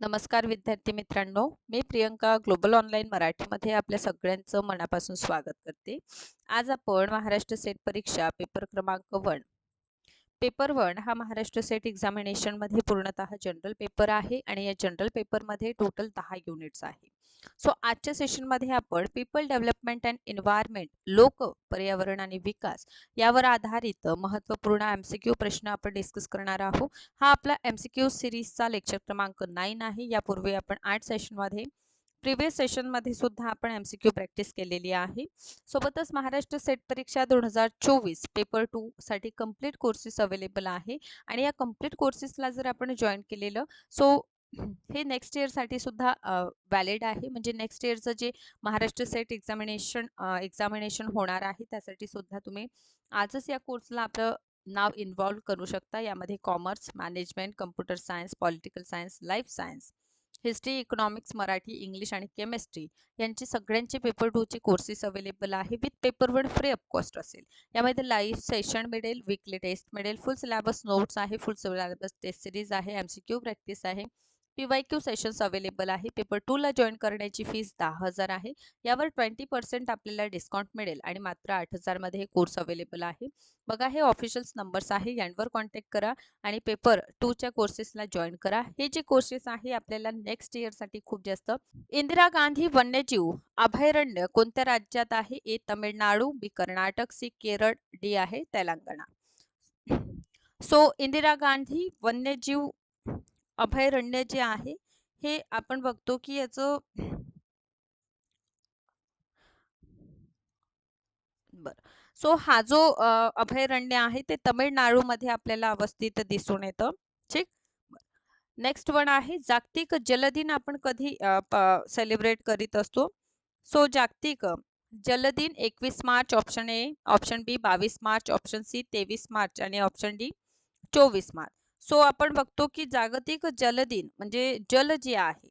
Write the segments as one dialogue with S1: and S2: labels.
S1: नमस्कार विद्यार्थी मित्रांनो मी प्रियंका ग्लोबल ऑनलाईन मराठीमध्ये आपल्या सगळ्यांचं मनापासून स्वागत करते. आज आपण महाराष्ट्र सेट परीक्षा पेपर क्रमांक वन पेपर वन हा महाराष्ट्र सेट एक्झामिनेशनमध्ये पूर्णतः जनरल पेपर आहे आणि या जनरल पेपरमध्ये टोटल दहा युनिट्स आहे. सो आजच्या सेशनमध्ये आपण पीपल डेव्हलपमेंट अँड एन्व्हायरमेंट लोक पर्यावरण आणि विकास यावर आधारित महत्त्वपूर्ण एमसीक्यू प्रश्न आपण डिस्कस करणार आहोत. हा आपला एमसीक्यू सिरीजचा लेक्चर क्रमांक नाईन आहे. यापूर्वी आपण आठ सेशनमध्ये प्रिव्हियस सेशनमध्ये सुद्धा आपण एम सी क्यू प्रॅक्टिस केलेली आहे. सोबतच महाराष्ट्र सेट परीक्षा दोन हजार चोवीस पेपर टू साठी कंप्लीट कोर्सेस अवेलेबल आहे. आणि या कंप्लीट कोर्सेसला जर आपण जॉईन केलेलं सो हे नेक्स्ट इयरसाठी सुद्धा व्हॅलिड आहे. म्हणजे नेक्स्ट इयरचं जे महाराष्ट्र सेट एक्झामिनेशन एक्झामिनेशन होणार आहे त्यासाठी सुद्धा तुम्ही आजच या कोर्सला आपलं नाव इन्व्हॉल्व करू शकता. यामध्ये commerce management computer science political science life science history economics Marathi English आणि केमिस्ट्री यांचे सगळ्यांचे पेपर टूचे कोर्सेस अवेलेबल आहे. With paper one free of cost असेल. यामध्ये लाईव्ह सेशन मिळेल वीकली टेस्ट मिळेल फुल सिलेबस नोट्स आहे फुल सिलेबस टेस्ट सिरीज आहे एम सी क्यू प्रॅक्टिस आहे. P Y Q sessions available आहे. पेपर टूला जॉईन करण्याची फीस दहा हजार आहे. यावर ट्वेंटी पर्सेंट आपल्याला डिस्काउंट मिळेल आणि मात्र आठ हजारमध्ये हे कोर्स अवेलेबल आहे. बघा हे ऑफिशियल्स नंबर्स आहे. यांवर कॉन्टॅक्ट करा आणि पेपर टूच्या कोर्सेसला जॉईन करा. हे जे कोर्सेस आहे आपल्याला नेक्स्ट इयरसाठी खूप जास्त. इंदिरा गांधी वन्यजीव अभयारण्य कोणत्या राज्यात आहे? A Tamil Nadu B Karnataka C Kerala D आहे तेलंगणा. सो इंदिरा गांधी वन्यजीव अभयारण्य जे आहे हे आपण बघतो की याचं बर. सो हा जो अभयारण्य आहे ते मध्ये आपल्याला अवस्थित दिसून येतं. ठीक? नेक्स्ट वन आहे जागतिक जलदिन आपण कधी सेलिब्रेट करीत असतो? सो जागतिक जलदिन एकवीस March option A option B बावीस मार्च ऑप्शन सी तेवीस मार्च आणि ऑप्शन डी चोवीस मार्च. सो आपण बघतो की जागतिक जलदिन म्हणजे जल जे आहे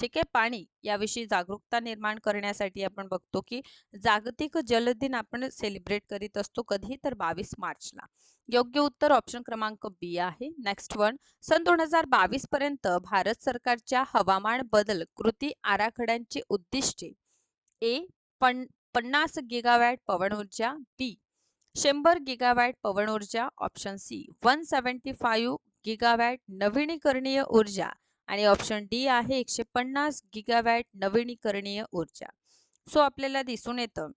S1: ठीक आहे पाणी याविषयी जागरूकता निर्माण करण्यासाठी आपण बघतो की जागतिक जलदिन आपण सेलिब्रेट करीत असतो कधी तर बावीस मार्चला. योग्य उत्तर ऑप्शन क्रमांक बी आहे. नेक्स्ट वन सन दोन हजार बावीस पर्यंत भारत सरकारच्या हवामान बदल कृती आराखड्यांची उद्दिष्टे. ए पण पन्नास गिगावॅट पवन ऊर्जा. बी शंभर गिगावॅट पवन ऊर्जा. Option C one seventy five gigawatt नवीनीकरणीय ऊर्जा आणि ऑप्शन डी आहे एकशे पन्नास गिगावॅट नवीनीकरणीय ऊर्जा. सो आपल्याला दिसून येतं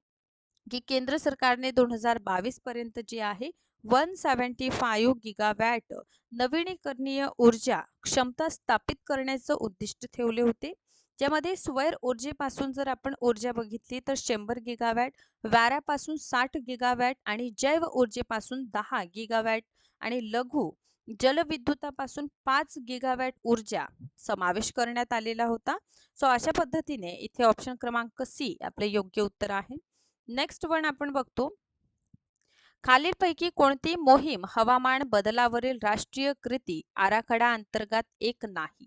S1: की केंद्र सरकारने दोन हजार बावीस पर्यंत जे आहे वन सेव्हन्टी फाईव्ह गिगावॅट नवीनीकरणीय ऊर्जा क्षमता स्थापित करण्याचं उद्दिष्ट ठेवले होते. ज्यामध्ये स्वैर ऊर्जेपासून जर आपण ऊर्जा बघितली तर शंभर गिगावॅट वाऱ्यापासून साठ गिगावॅट आणि जैव ऊर्जेपासून दहा गिगावॅट आणि लघु जलविद्युतापासून पाच गिगावॅट ऊर्जा समावेश करण्यात आलेला होता. सो अशा पद्धतीने इथे ऑप्शन क्रमांक सी आपले योग्य उत्तर आहे. नेक्स्ट वन आपण बघतो. खालीलपैकी कोणती मोहीम हवामान बदलावरील राष्ट्रीय कृती आराखडा अंतर्गत एक नाही?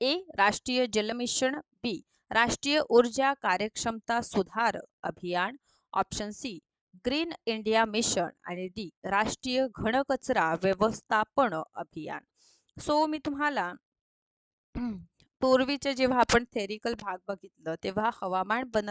S1: ए राष्ट्रीय जलमिशन बी राष्ट्रीय ऊर्जा कार्यक्षमता सुधार अभियान. Option C green India mission आणि डी राष्ट्रीय घनकचरा व्यवस्थापन अभियान. सो मी तुम्हाला पूर्वीचे जेव्हा आपण थेरिकल भाग बघितलं तेव्हा हवामान बन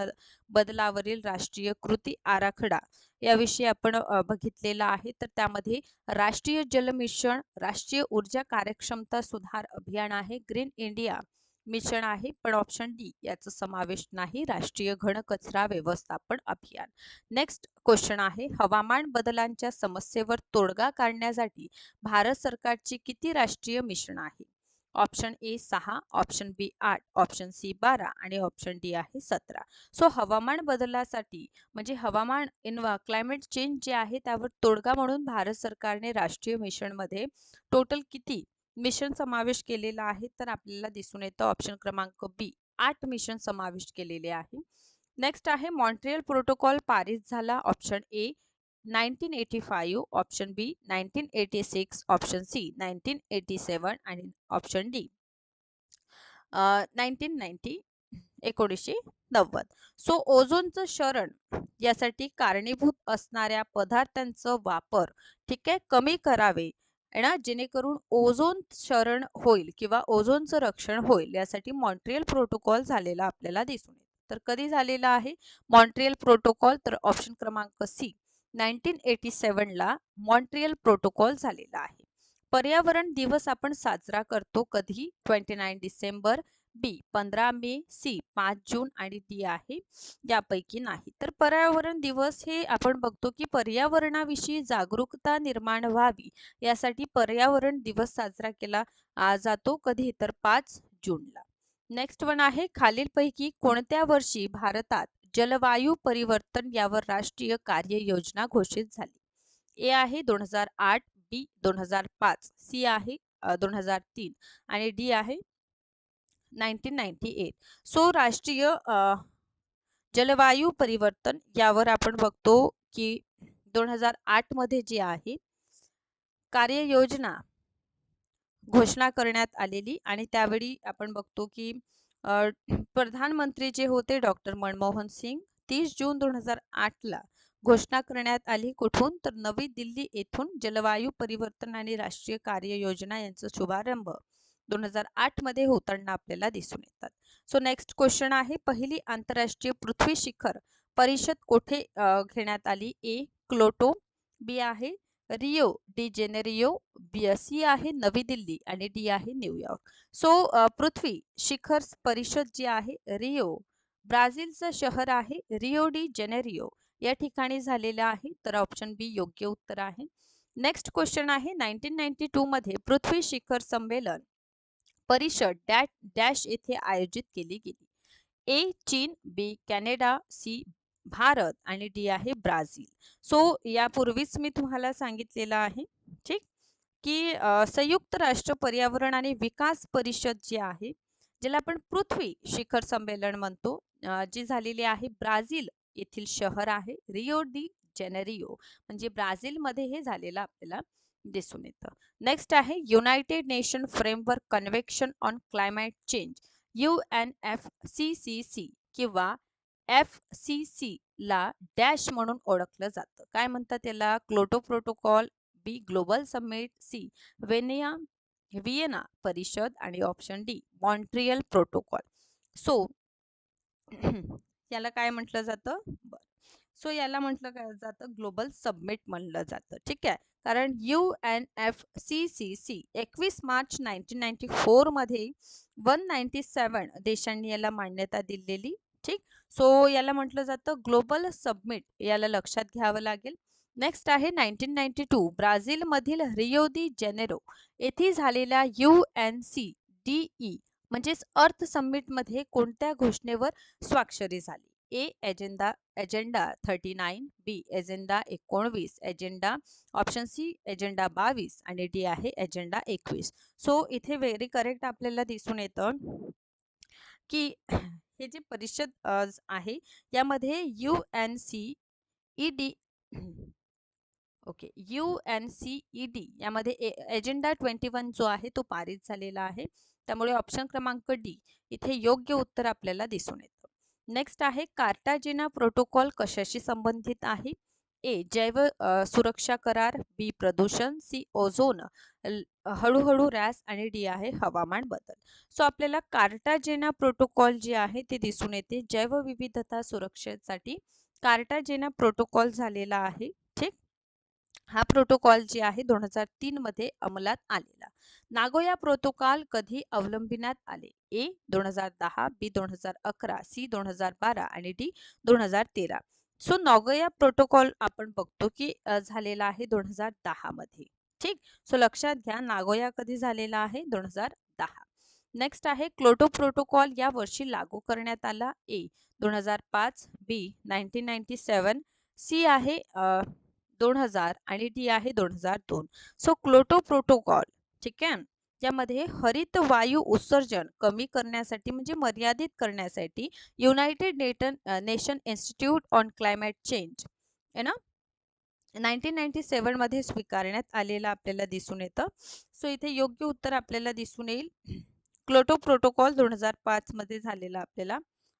S1: बदलावरील राष्ट्रीय कृती आराखडा याविषयी आपण बघितलेला आहे. तर त्यामध्ये राष्ट्रीय जल मिशन राष्ट्रीय ऊर्जा कार्यक्षमता सुधार अभियान आहे. ग्रीन इंडिया मिशन आहे पण ऑप्शन डी याचा समावेश नाही. राष्ट्रीय घन कचरा व्यवस्थापन अभियान. नेक्स्ट क्वेश्चन आहे हवामान बदलांच्या समस्येवर तोडगा काढण्यासाठी भारत सरकारची किती राष्ट्रीय मिशन आहे? ऑप्शन ए सहा ऑप्शन बी आठ ऑप्शन सी बारा आणि ऑप्शन डी आहे सतरा. सो हवामान बदलासाठी म्हणजे हवामान इन्वा क्लायमेट चेंज जे आहे त्यावर तोडगा म्हणून भारत सरकारने राष्ट्रीय मिशनमध्ये टोटल किती मिशन समावेश केलेला आहे तर आपल्याला दिसून येतं ऑप्शन क्रमांक बी आठ मिशन समाविष्ट केलेले आहे. नेक्स्ट आहे मॉन्ट्रियल प्रोटोकॉल पारित झाला option A nineteen eighty five option B nineteen eighty six option C nineteen eighty seven आणि ऑप्शन डी नाईन्टीन नाईन्टी एकोणीसशे नव्वद. सो ओझोनचं शरण यासाठी कारणीभूत असणाऱ्या पदार्थांचं वापर ठीक आहे कमी करावे. आहे ना जेणेकरून ओझोन शरण होईल किंवा ओझोनचं रक्षण होईल यासाठी मॉन्ट्रियल प्रोटोकॉल झालेला आपल्याला दिसून येईल. तर कधी झालेला आहे? मॉन्ट्रियल प्रोटोकॉल तर ऑप्शन क्रमांक सी. नाईन्टीन एटी सेवनला मॉन्ट्रियल प्रोटोकॉल झालेला आहे. पर्यावरण दिवस आपण साजरा करतो कधी? Twenty nine December B. पंधरा मे सी. पाच जून आणि डी आहे. यापैकी नाही. तर पर्यावरण दिवस हे आपण बघतो की पर्यावरणाविषयी जागरूकता निर्माण व्हावी. यासाठी पर्यावरण दिवस साजरा केला जातो कधी तर पाच जूनला. नेक्स्ट वन आहे खालीलपैकी कोणत्या वर्षी भारतात जलवायू परिवर्तन यावर राष्ट्रीय कार्य योजना घोषित झाली? ए आहे दोन हजार आठ बी दोन हजार पाच सी आहे दोन हजार तीन आणि डी आहे नाईन्टीन नाईन्टी एट. सो राष्ट्रीय जलवायू परिवर्तन यावर आपण बघतो की दोन हजार आठमध्ये जे आहे कार्ययोजना घोषणा करण्यात आलेली आणि त्यावेळी आपण बघतो की प्रधानमंत्री जे होते डॉक्टर मनमोहन सिंग तीस जून दोन हजार आठला घोषणा करण्यात आली कुठून? तर नवी दिल्ली येथून जलवायू परिवर्तन आणि राष्ट्रीय कार्ययोजना यांचा शुभारंभ. दोन हजार आठमध्ये होताना आपल्याला दिसून येतात. सो नेक्स्ट क्वेश्चन आहे. पहिली आंतरराष्ट्रीय पृथ्वी शिखर परिषद कोठे घेण्यात आली? ए क्लोटो बी आहे Rio de Janeiro B C आहे नवी दिल्ली आणि डी आहे न्यूयॉर्क सो पृथ्वी शिखर परिषद जी आहे रिओ ब्राझीलचं शहर आहे रिओ डी जेनेरिओ. या ठिकाणी झालेलं आहे तर ऑप्शन बी योग्य उत्तर आहे. नेक्स्ट क्वेश्चन आहे. नाईन्टीन नाईन्टी टू मध्ये पृथ्वी शिखर संमेलन परिषद डॅश डॅश येथे आयोजित केली गेली. ए चीन बी कॅनडा सी भारत आणि डी आहे ब्राझील. सो यापूर्वीच मी तुम्हाला सांगितलेलं आहे ठीक? की संयुक्त राष्ट्र पर्यावरण आणि विकास परिषद जी आहे ज्याला आपण पृथ्वी शिखर संमेलन म्हणतो जी झालेली आहे ब्राझील येथील शहर आहे रिओ डी जेनेरिओ. म्हणजे ब्राझीलमध्ये हे झालेलं आपल्याला दिसून येतं. नेक्स्ट आहे United Nation framework convection on climate change U N F C C C किंवा एफ सी सी ला डॅश म्हणून ओळखलं जातं. काय म्हणतात त्याला Kyoto protocol B global summit C Vienna Vienna परिषद आणि option D Montreal protocol so याला काय म्हटलं जातं? सो याला म्हटलं काय जातं? ग्लोबल सबमिट म्हणलं जातं. ठीक आहे? कारण U N F C C C एकवीस मार्च नाईन्टीन नाईन्टी मध्ये वन नाईन्टी सेवन देशांनी याला मान्यता दिलेली. ठीक? सो याला म्हटलं जातं ग्लोबल सबमिट. याला लक्षात घ्यावं लागेल. नेक्स्ट आहे नाईन्टीन नाईन्टी टू ब्राझीलमधील रियोदी दी जेनेरो. येथे झालेल्या U N C D E म्हणजेच अर्थ सबमिटमध्ये कोणत्या घोषणेवर स्वाक्षरी झाली? A agenda agenda thirty nine B agenda एकोणवीस एजेंडा ऑप्शन सी एजेंडा बावीस आणि डी आहे एजेंडा एकवीस. सो इथे व्हेरी करेक्ट आपल्याला दिसून येतं की हे जे परिषद आहे यामध्ये U N C E D okay U N C E D यामध्ये एजेंडा ट्वेंटी वन जो आहे तो पारित झालेला आहे. त्यामुळे ऑप्शन क्रमांक डी इथे योग्य उत्तर आपल्याला दिसून येतं. नेक्स्ट आहे कार्टाजिना प्रोटोकॉल कशाशी संबंधित आहे? ए जैव सुरक्षा करार. बी प्रदूषण. सी ओझोन हळूहळू रॅस आणि डी आहे हवामान बदल. सो आपल्याला कार्टाजेना प्रोटोकॉल जे आहे ते दिसून येते. जैवविविधता सुरक्षेसाठी कार्टाजेना प्रोटोकॉल झालेला आहे. हा प्रोटोकॉल जे आहे दोन हजार तीन मध्ये अंमलात आलेला. नागोया प्रोटोकॉल कधी अवलंबिण्यात आले? ए दोन हजार दहा बी दोन हजार अकरा सी दोन हजार बारा आणि डी दोन हजार तेरा. सो नागोया प्रोटोकॉल आपण बघतो की झालेला आहे दोन हजार दहा मध्ये. ठीक? सो लक्षात घ्या नागोया कधी झालेला आहे? दोन हजार दहा. नेक्स्ट आहे क्लोटो प्रोटोकॉल या वर्षी लागू करण्यात आला. ए दोन हजार पाच B nineteen ninety seven. C आहे दोन हजार आणि डी आहे दोन हजार दोन. सो क्लोटो प्रोटोकॉल ठीक आहे? यामध्ये हरित वायू उत्सर्जन कमी करण्यासाठी म्हणजे मर्यादित करण्यासाठी United nation nation institute on climate change आहे ना? नाईन्टीन नाईन्टी सेवनमध्ये स्वीकारण्यात आलेलं आपल्याला दिसून येतं. सो इथे योग्य उत्तर आपल्याला दिसून येईल. क्लोटो प्रोटोकॉल दोन हजार पाच मध्ये झालेला आपल्याला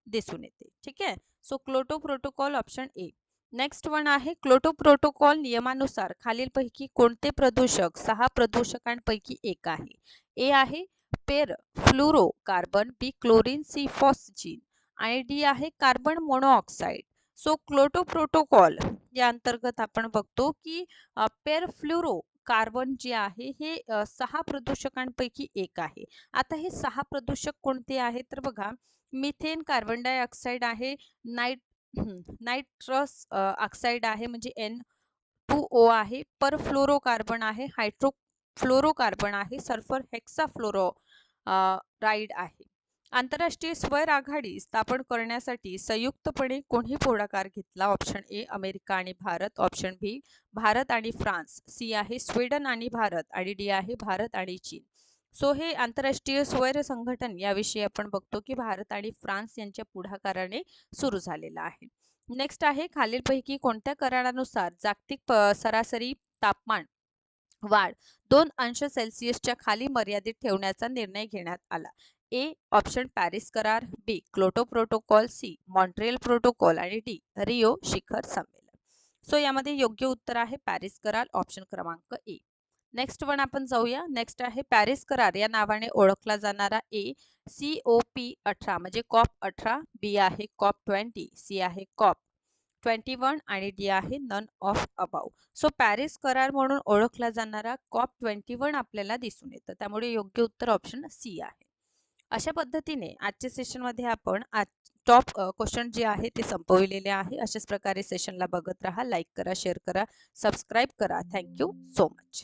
S1: दिसून येते. ठीक आहे? So Kyoto protocol option A next one आहे क्लोटो प्रोटोकॉल नियमानुसार खालीलपैकी कोणते प्रदूषक सहा प्रदूषकांपैकी एक आहे. ए आहे perfluorocarbon B chlorine C phosgene आणि डी आहे carbon monoxide so Kyoto protocol या अंतर्गत आपण बघतो की पेर फ्लुरो कार्बन जे आहे हे सहा प्रदूषकांपैकी एक आहे. आता हे सहा प्रदूषक कोणते आहेत? तर बघा मिथेन कार्बन डायऑक्साईड आहे नाईट नायट्रस ऑक्साईड आहे म्हणजे एन टू ओ आहे. पर फ्लोरोकार्बन आहे. हायड्रो फ्लोरोकार्बन आहे. सल्फर हेक्साफ्लोरो राईड आहे. आंतरराष्ट्रीय स्वैर आघाडी स्थापन करण्यासाठी संयुक्तपणे कोणी पुढाकार घेतला? ऑप्शन ए अमेरिका आणि भारत. ऑप्शन बी भारत आणि फ्रान्स. सी आहे स्वीडन आणि भारत. आणि डी आहे भारत आणि चीन. सो हे आंतरराष्ट्रीय स्वैर संघटन याविषयी आपण बघतो की भारत आणि फ्रान्स यांच्या पुढाकाराने सुरू झालेला आहे. नेक्स्ट आहे खालीलपैकी कोणत्या करारानुसार जागतिक सरासरी तापमान वाढ दोन अंश सेल्सिअसच्या खाली मर्यादित ठेवण्याचा निर्णय घेण्यात आला. ए ऑप्शन पॅरिस करार B Kyoto protocol C Montreal protocol आणि डी रिओ शिखर संमेलन. सो यामध्ये योग्य उत्तर आहे पॅरिस करार ऑप्शन क्रमांक ए. नेक्स्ट वन आपण जाऊया. नेक्स्ट आहे पॅरिस करार. या नावाने ओळखला जाणारा ए सी ओ पी अठरा. म्हणजे कॉप अठरा बी आहे कॉप ट्वेंटी सी आहे कॉप ट्वेंटी वन आणि डी आहे none of above so Paris करार म्हणून ओळखला जाणारा कॉप ट्वेंटी वन आपल्याला दिसून येतं. त्यामुळे योग्य उत्तर ऑप्शन सी आहे. अशा पद्धतीने आजच्या सेशनमध्ये आपण आज टॉप क्वेश्चन जे आहे ते संपविलेले आहे. अशाच प्रकारे सेशनला बघत राहा लाईक करा शेअर करा सबस्क्राईब करा. Thank you so much